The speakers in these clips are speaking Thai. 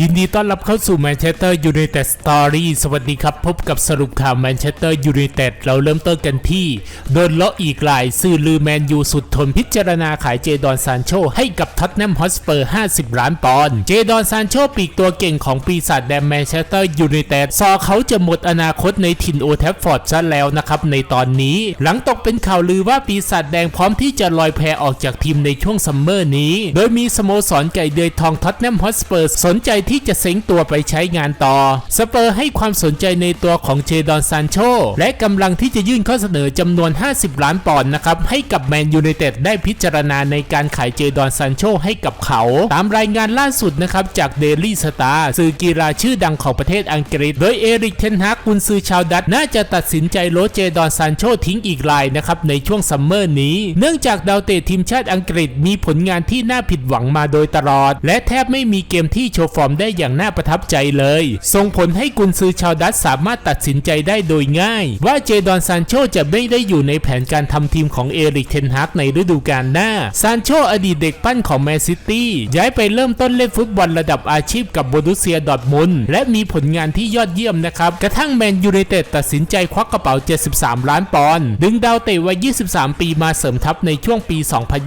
ยินดีต้อนรับเข้าสู่แมนเชสเตอร์ยูไนเต็ดสตอรี่สวัสดีครับ พบกับสรุปข่าวแมนเชสเตอร์ยูไนเต็ดเราเริ่มต้นกันที่ โดนเลาะอีกหลายสื่อลือแมนยูสุดทนพิจารณาขายเจดอนซานโชให้กับท็อตแนมฮอสเปอร์ 50 ล้านปอนด์เจดอนซานโชปีกตัวเก่งของปีศาจแดงแมนเชสเตอร์ยูไนเต็ดซอเขาจะหมดอนาคตในถิ่นโอแทฟฟอร์ดซะแล้วนะครับในตอนนี้ หลังตกเป็นข่าวลือว่าปีศาจแดงพร้อมที่จะลอยแพออกจากทีมในช่วงซัมเมอร์นี้ โดยมีสโมสรไก่เดือยทองท็อตแนมฮอสเปอร์สนใจที่จะเซ็งตัวไปใช้งานต่อ สเปอร์ให้ความสนใจในตัวของเจดอนซานโช และกำลังที่จะยื่นข้อเสนอจำนวน 50 ล้านปอนด์นะครับ ให้กับแมนยูไนเต็ดได้พิจารณาในการขายเจดอนซานโชให้กับเขา ตามรายงานล่าสุดนะครับ จากเดลี่สตาร์สื่อกีฬาชื่อดังของประเทศอังกฤษ โดยเอริกเทนฮากกุนซือชาวดัตช์น่าจะตัดสินใจโลดเจดอนซานโชทิ้งอีกรายนะครับในช่วงซัมเมอร์นี้ เนื่องจากดาวเตะทีมชาติอังกฤษมีผลงานที่น่าผิดหวังมาโดยตลอด และแทบไม่มีเกมที่โชว์ฟอร์มได้อย่างน่าประทับใจเลย ส่งผลให้กุนซือชาวดัตสามารถตัดสินใจได้โดยง่าย ว่าเจดอนซานโชจะไม่ได้อยู่ในแผนการทำทีมของเอริกเทนฮากในฤดูกาลหน้า ซานโชอดีตเด็กปั้นของแมนซิตี้ย้ายไปเริ่มต้นเล่นฟุตบอลระดับอาชีพกับโบรุเซียดอร์ทมุนและมีผลงานที่ยอดเยี่ยมนะครับ กระทั่งแมนยูไนเต็ดตัดสินใจควักกระเป๋า 73 ล้านปอนด์ดึงดาวเตะวัย 23 ปีมาเสริมทัพในช่วงปี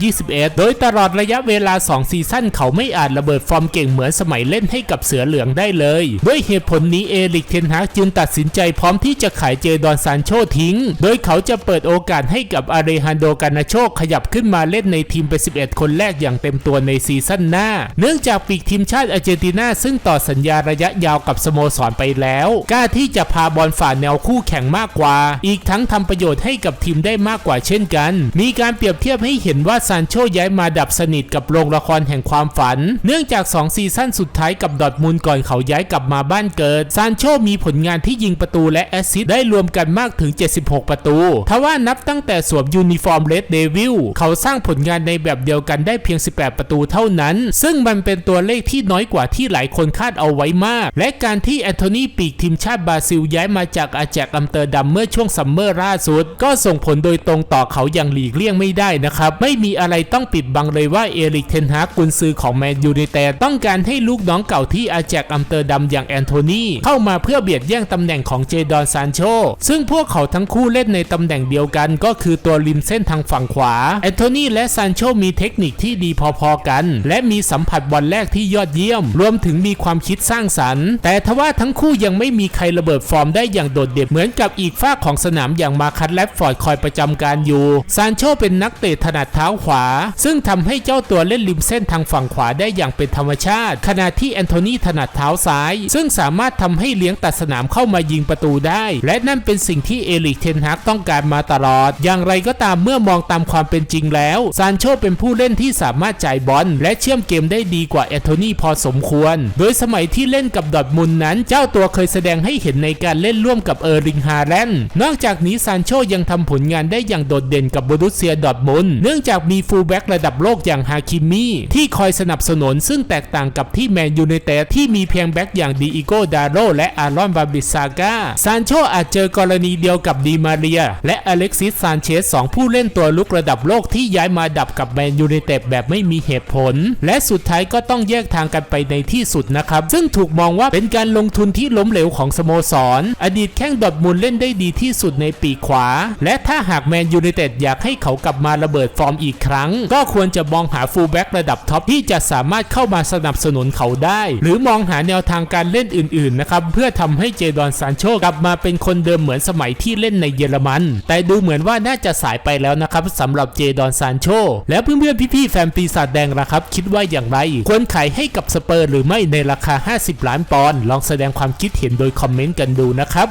2021 โดยตลอดระยะเวลา 2 ซีซั่นเขาไม่อาจระเบิดฟอร์มเก่งเหมือนสมัยเล่นให้กับเสือเหลืองได้เลย ด้วยเหตุผลนี้เอริกเทนฮากจึงตัดสินใจพร้อมที่จะขายเจดอนซานโชทิ้ง โดยเขาจะเปิดโอกาสให้กับอาเรฮันโดกานาโชขยับขึ้นมาเล่นในทีมเป็น 11 คนแรกอย่างเต็มตัวในซีซั่นหน้า เนื่องจากปีกทีมชาติอาร์เจนตินาซึ่งต่อสัญญาระยะยาวกับสโมสรไปแล้ว กล้าที่จะพาบอลฝ่าแนวคู่แข่งมากกว่า อีกทั้งทำประโยชน์ให้กับทีมได้มากกว่าเช่นกัน มีการเปรียบเทียบให้เห็นว่าซานโชย้ายมาดับสนิทกับโรงละครแห่งความฝัน เนื่องจาก 2 ซีซั่นสุดท้ายกับดอทมุนด์ก่อนเขาย้ายกลับมาบ้านเกิด ซานโชมีผลงานที่ยิงประตูและแอสซิสต์ได้รวมกันมากถึง 76 ประตู ทว่านับตั้งแต่สวมยูนิฟอร์มเลดเดวิลเขาสร้างผลงานในแบบเดียวกันได้เพียง 18 ประตูเท่านั้น ซึ่งมันเป็นตัวเลขที่น้อยกว่าที่หลายคนคาดเอาไว้มาก และการที่แอนโทนีปีกทีมชาติบราซิลย้ายมาจากอาแจกอัมเตอร์ดัมเมื่อช่วงซัมเมอร์ล่าสุด ก็ส่งผลโดยตรงต่อเขาอย่างหลีกเลี่ยงไม่ได้นะครับ ไม่มีอะไรต้องปิดบังเลยว่าเอริกเทนฮากกุนซือของแมนยูไนเต็ดต้องการให้ลูกน้องเก่าที่อาแจกอัมเตอร์ดัมอย่างแอนโทนีเข้ามาเพื่อเบียดแย่งตำแหน่งของเจดอนซานโช ซึ่งพวกเขาทั้งคู่เล่นในตำแหน่งเดียวกันก็คือตัวริมเส้นทางฝั่งขวาแอนโทนีและซานโชมีเทคนิคที่ดีพอๆกัน และมีสัมผัสบอลแรกที่ยอดเยี่ยม รวมถึงมีความคิดสร้างสรรค์ แต่ทว่าทั้งคู่ยังไม่มีใครระเบิดฟอร์มได้อย่างโดดเด่นเหมือนกับอีกฝ้าของสนามอย่างมาคัตแลฟฟอร์ดคอยประจำการอยู่ซานโชเป็นนักเตะถนัดเท้าขวา ซึ่งทำให้เจ้าตัวเล่นริมเส้นทางฝั่งขวาได้อย่างเป็นธรรมชาติ ขณะที่แแอนโทนีถนัดเท้าซ้าย ซึ่งสามารถทำให้เลี้ยงตัดสนามเข้ามายิงประตูได้ และนั่นเป็นสิ่งที่เอลิกเทนฮากต้องการมาตลอด อย่างไรก็ตามเมื่อมองตามความเป็นจริงแล้วซานโชเป็นผู้เล่นที่สามารถจ่ายบอลและเชื่อมเกมได้ดีกว่าแอนโทนีพอสมควร โดยสมัยที่เล่นกับดอทมุนนั้น เจ้าตัวเคยแสดงให้เห็นในการเล่นร่วมกับเออร์ริงฮาแลนด์นอกจากนี้ซานโชยังทำผลงานได้อย่างโดดเด่นกับบรุสเซียดอทมุนเนื่องจากมีฟูลแบ็กระดับโลกอย่างฮาคิมีที่คอยสนับสนุนซึ่งแตกต่างกับที่แมนยูนเต็ดที่มีเพียงแบ็กอย่างดีอิโกดาโรและอารอนบาบิซาก้าซานโชอาจเจอกรณีเดียวกับดีมาเรีย และอเล็กซิสซานเชสสองผู้เล่นตัวลุกระดับโลกที่ย้ายมาดับกับแมนยูไนเต็ดแบบไม่มีเหตุผล และสุดท้ายก็ต้องแยกทางกันไปในที่สุดนะครับ ซึ่งถูกมองว่าเป็นการลงทุนที่ล้มเหลวของสโมสรอดีตแข้งดอดมุนเล่นได้ดีที่สุดในปีขวา และถ้าหากแมนยูไนเต็ดอยากให้เขากลับมาระเบิดฟอร์มอีกครั้ง ก็ควรจะมองหาฟูลแบ็กระดับท็อปที่จะสามารถเข้ามาสนับสนุนเขาได้หรือมองหาแนวทางการเล่นอื่นๆนะครับเพื่อทำให้เจดอนซานโชกลับมาเป็นคนเดิมเหมือนสมัยที่เล่นในเยอรมัน แต่ดูเหมือนว่าน่าจะสายไปแล้วนะครับสำหรับเจดอนซานโชแล้วเพื่อนๆพี่ๆแฟนปีศาจแดงล่ะครับ คิดว่าอย่างไรควรขายให้กับสเปอร์หรือไม่ในราคา 50 ล้านปอนด์ลองแสดงความคิดเห็นโดยคอมเมนต์กันดูนะครับ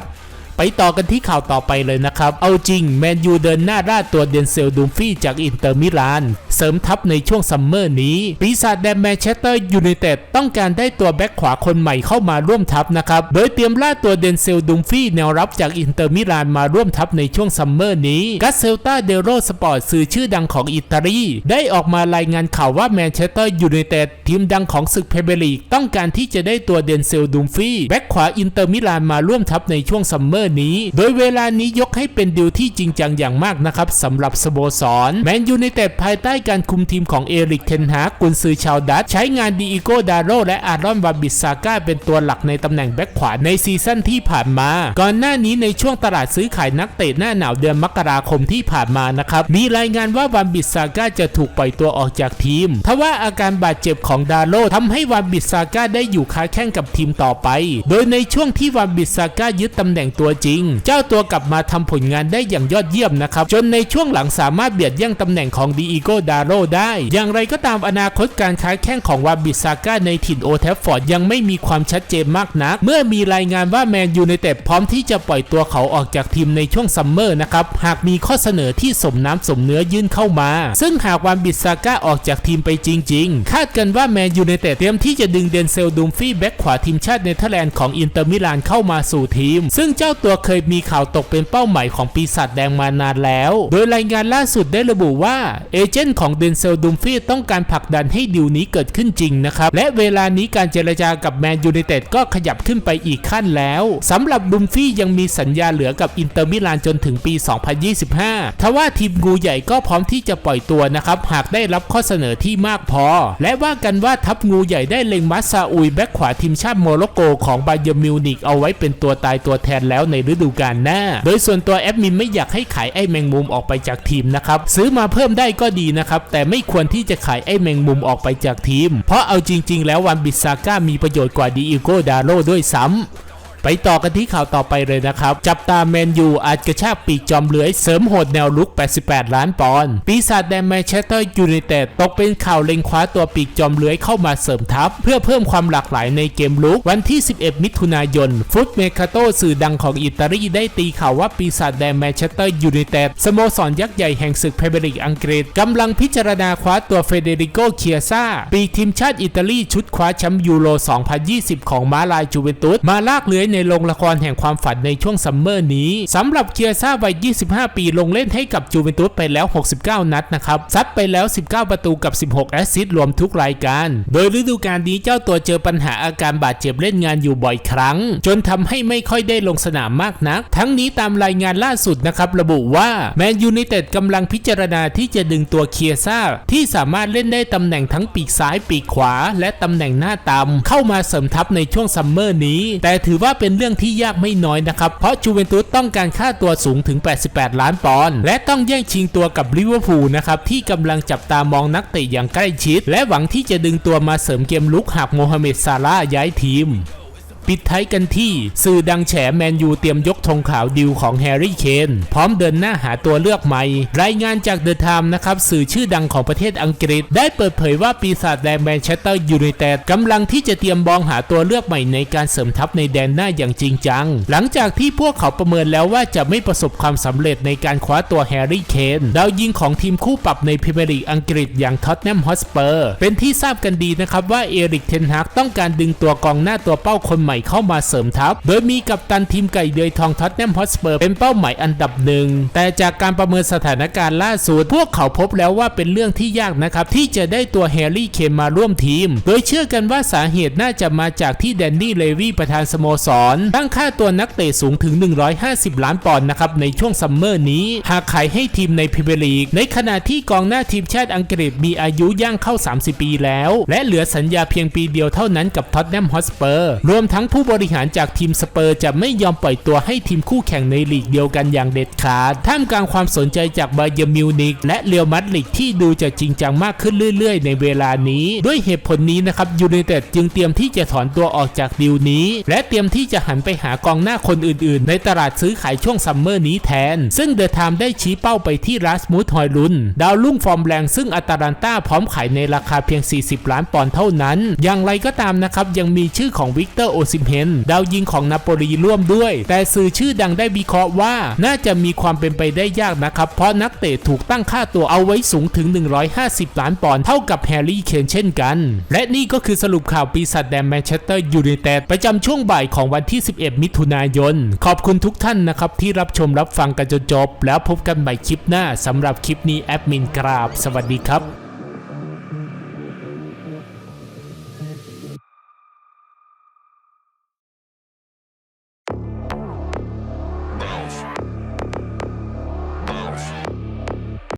ไปต่อกันที่ข่าวต่อไปเลยนะครับ เอาจริงแมนยูเดินหน้าร่าตัวเดนเซลดูมฟี่จากอินเตอร์มิลาน เสริมทัพในช่วงซัมเมอร์นี้ ปีศาจแดนแมนเชสเตอร์ยูไนเต็ดต้องการได้ตัวแบ็คขวาคนใหม่เข้ามาร่วมทัพนะครับ โดยเตรียมล่าตัวเดนเซลดูมฟี่แนวรับจากอินเตอร์มิลานมาร่วมทัพในช่วงซัมเมอร์นี้กัสเซลตาเดโรสปอร์ตสื่อชื่อดังของอิตาลีได้ออกมารายงานข่าวว่าแมนเชสเตอร์ยูไนเต็ดทีมดังของศึกเพเบลีกต้องการที่จะได้ตัวเดนเซลดูมฟี่แบ็คขวาอินเตอร์มิลานมาร่วมทัพในช่วงซัมเมอร์ร์นี้ โดยเวลานี้ยกให้เป็นดิวที่จริงจังอย่างมากนะครับสำหรับสโมสรแมนยูไนเต็ดภายใต้การคุมทีมของเอริกเทนฮากุนซือชาวดัตช์ใช้งานดีอโกดาโรและอารอนวาบิสซาก้าเป็นตัวหลักในตำแหน่งแบ็คขวาในซีซั่นที่ผ่านมา ก่อนหน้านี้ในช่วงตลาดซื้อขายนักเตะหน้าหนาวเดือนมกราคมที่ผ่านมานะครับมีรายงานว่าวาบิสซาก้าจะถูกปล่อยตัวออกจากทีมทว่าอาการบาดเจ็บของดาโรทำให้วาบิสซาก้าได้อยู่ค้าแข่งกับทีมต่อไป โดยในช่วงที่วาบิสซาก้ายึดตำแหน่งตัวจริง เจ้าตัวกลับมาทำผลงานได้อย่างยอดเยี่ยมนะครับ จนในช่วงหลังสามารถเบียดแย่งตำแหน่งของดีอีโกดาโรได้ อย่างไรก็ตามอนาคตการค้าแข่งของวาบิสซาก้าในถิ่นโอแทฟฟอร์ดยังไม่มีความชัดเจนมากนัก เมื่อมีรายงานว่าแมนยูไนเต็ดพร้อมที่จะปล่อยตัวเขาออกจากทีมในช่วงซัมเมอร์นะครับ หากมีข้อเสนอที่สมน้ำสมเนื้อยื่นเข้ามา ซึ่งหากวานบิสซาก้าออกจากทีมไปจริง ๆ คาดกันว่าแมนยูไนเต็ดเตรียมที่จะดึงเดนเซลดูมฟี่แบ็กขวาทีมชาติเนเธอร์แลนด์ของอินเตอร์มิลานเข้ามาสู่ทีม ซึ่งเจ้าตัวัวเคยมีข่าวตกเป็นเป้าหมายของปีศาจแดงมานานแล้ว โดยรายงานล่าสุดได้ระบุว่า เอเจนต์ของเดนเซลดูมฟี่ต้องการผลักดันให้ดิวนี้เกิดขึ้นจริงนะครับ และเวลานี้การเจรจากับแมนยูไนเต็ดก็ขยับขึ้นไปอีกขั้นแล้วสำหรับดุมฟี่ยังมีสัญญาเหลือกับอินเตอร์มิลานจนถึงปี 2025 ทว่าทีมงูใหญ่ก็พร้อมที่จะปล่อยตัวนะครับหากได้รับข้อเสนอที่มากพอ และว่ากันว่าทัพงูใหญ่ได้เล็งมัสซาอุยแบ็คขวาทีมชาติโมร็อกโกของบาเยอร์มิวนิกเอาไว้เป็นตัวตายตัวแทนแล้วในฤดูกาลหน้า โดยส่วนตัวแอดมินไม่อยากให้ขายไอ้แมงมุมออกไปจากทีมนะครับซื้อมาเพิ่มได้ก็ดีนะครับแต่ไม่ควรที่จะขายไอ้แมงมุมออกไปจากทีม เพราะเอาจริง ๆ แล้ววันบิสซาก้ามีประโยชน์กว่าดีอิโกดาโรด้วยซ้ำ ไปต่อกันที่ข่าวต่อไปเลยนะครับ จับตาแมนยูอาจกระชากปีกจอมเลื้อยเสริมโหดแนวลุก 88 ล้านปอนด์ปีศาจแดงแมนเชสเตอร์ยูไนเต็ดตกเป็นข่าวเล็งคว้าตัวปีกจอมเลื้อยเข้ามาเสริมทัพ เพื่อเพิ่มความหลากหลายในเกมลุก วันที่ 11 มิถุนายน ฟุตเมคาโตสื่อดังของอิตาลีได้ตีข่าวว่าปีศาจแดงแมนเชสเตอร์ยูไนเต็ดสโมสรยักษ์ใหญ่แห่งศึกพรีเมียร์ลีกอังกฤษกำลังพิจารณาคว้าตัวเฟเดริโกเคียซ่าปีกทีมชาติอิตาลีชุดคว้าแชมป์ยูโร 2020 ของมาลายจูเวนตุสมาลากเลื้อยในโรงละครแห่งความฝันในช่วงซัมเมอร์นี้สำหรับเคียซ่าวัย 25 ปีลงเล่นให้กับจูเวนตุสไปแล้ว 69 นัดนะครับซัดไปแล้ว 19 ประตูกับ 16 แอสซิสต์รวมทุกรายการ โดยฤดูกาลนี้เจ้าตัวเจอปัญหาอาการบาดเจ็บเล่นงานอยู่บ่อยครั้ง จนทำให้ไม่ค่อยได้ลงสนามมากนัก ทั้งนี้ตามรายงานล่าสุดนะครับระบุว่าแมนยูไนเต็ดกำลังพิจารณาที่จะดึงตัวเคียซ่าที่สามารถเล่นได้ตำแหน่งทั้งปีกซ้ายปีกขวา และตำแหน่งหน้าตำเข้ามาเสริมทัพในช่วงซัมเมอร์นี้ แต่ถือว่าเป็นเรื่องที่ยากไม่น้อยนะครับ เพราะจูเวนตุสต้องการค่าตัวสูงถึง 88 ล้านปอนด์และต้องแย่งชิงตัวกับลิเวอร์พูลนะครับที่กำลังจับตามองนักเตะอย่างใกล้ชิด และหวังที่จะดึงตัวมาเสริมเกมลุกหากโมฮัมเหม็ดซาลาย้ายทีม ปิดท้ายกันที่ สื่อดังแฉแมนยูเตรียมยกธงขาวดิวของแฮร์รี่เคนพร้อมเดินหน้าหาตัวเลือกใหม่ รายงานจากเดอะไทม์นะครับสื่อชื่อดังของประเทศอังกฤษ ได้เปิดเผยว่าปีศาจแดงแมนเชสเตอร์ยูไนเต็ดกำลังที่จะเตรียมมองหาตัวเลือกใหม่ในการเสริมทัพในแดนหน้าอย่างจริงจัง หลังจากที่พวกเขาประเมินแล้วว่าจะไม่ประสบความสำเร็จในการคว้าตัวแฮร์รี่เคนดาวยิงของทีมคู่ปรับในพรีเมียร์ลีกอังกฤษอย่างท็อตแนมฮอสเปอร์เป็นที่ทราบกันดีนะครับว่าเอริกเทนฮากต้องการดึงตัวกองหน้าตัวเป้าคนใหม่เข้ามาเสริมทัพ โดยมีกัปตันทีมไก่เดือยทองท็อตแนมฮอสเปอร์เป็นเป้าหมายอันดับหนึ่ง แต่จากการประเมินสถานการณ์ล่าสุด พวกเขาพบแล้วว่าเป็นเรื่องที่ยากนะครับ ที่จะได้ตัวแฮร์รี่เคนมาร่วมทีม โดยเชื่อกันว่าสาเหตุน่าจะมาจากที่แดนนี่เลวีประธานสโมสรตั้งค่าตัวนักเตะสูงถึง 150 ล้านปอนด์นะครับในช่วงซัมเมอร์นี้ หากขายให้ทีมในพรีเมียร์ลีก ในขณะที่กองหน้าทีมชาติอังกฤษมีอายุย่างเข้า 30 ปีแล้ว และเหลือสัญญาเพียงปีเดียวเท่านั้นกับท็อตแนมฮอสเปอร์รวมทั้งผู้บริหารจากทีมสเปอร์จะไม่ยอมปล่อยตัวให้ทีมคู่แข่งในลีกเดียวกันอย่างเด็ดขาด ท่ามกลางความสนใจจากบาเยอร์มิวนิกและเรอัลมาดริดที่ดูจะจริงจังมากขึ้นเรื่อยๆ ในเวลานี้ ด้วยเหตุผลนี้นะครับยูไนเต็ดจึงเตรียมที่จะถอนตัวออกจากดีลนี้ และเตรียมที่จะหันไปหากองหน้าคนอื่นๆ ในตลาดซื้อขายช่วงซัมเมอร์นี้แทน ซึ่งเดอะไทม์ได้ชี้เป้าไปที่รัสมูธฮอยลุน ดาวรุ่งฟอร์มแรงซึ่งอัตาลันต้าพร้อมขายในราคาเพียง 40 ล้านปอนด์เท่านั้น อย่างไรก็ตามนะครับยังมีชื่อของวิกเตอร์โอซิมเฮนดาวยิงของนาโปลีร่วมด้วย แต่สื่อชื่อดังได้วิเคราะห์ว่า น่าจะมีความเป็นไปได้ยากนะครับ เพราะนักเตะถูกตั้งค่าตัวเอาไว้สูงถึง 150 ล้านปอนด์เท่ากับแฮร์รี่เคนเช่นกัน และนี่ก็คือสรุปข่าวปีศาจแดงแมนเชสเตอร์ยูไนเต็ดประจำช่วงบ่ายของวันที่ 11 มิถุนายน ขอบคุณทุกท่านนะครับที่รับชมรับฟังกันจนจบ แล้วพบกันใหม่คลิปหน้าสำหรับคลิปนี้แอดมินกราบ สวัสดีครับ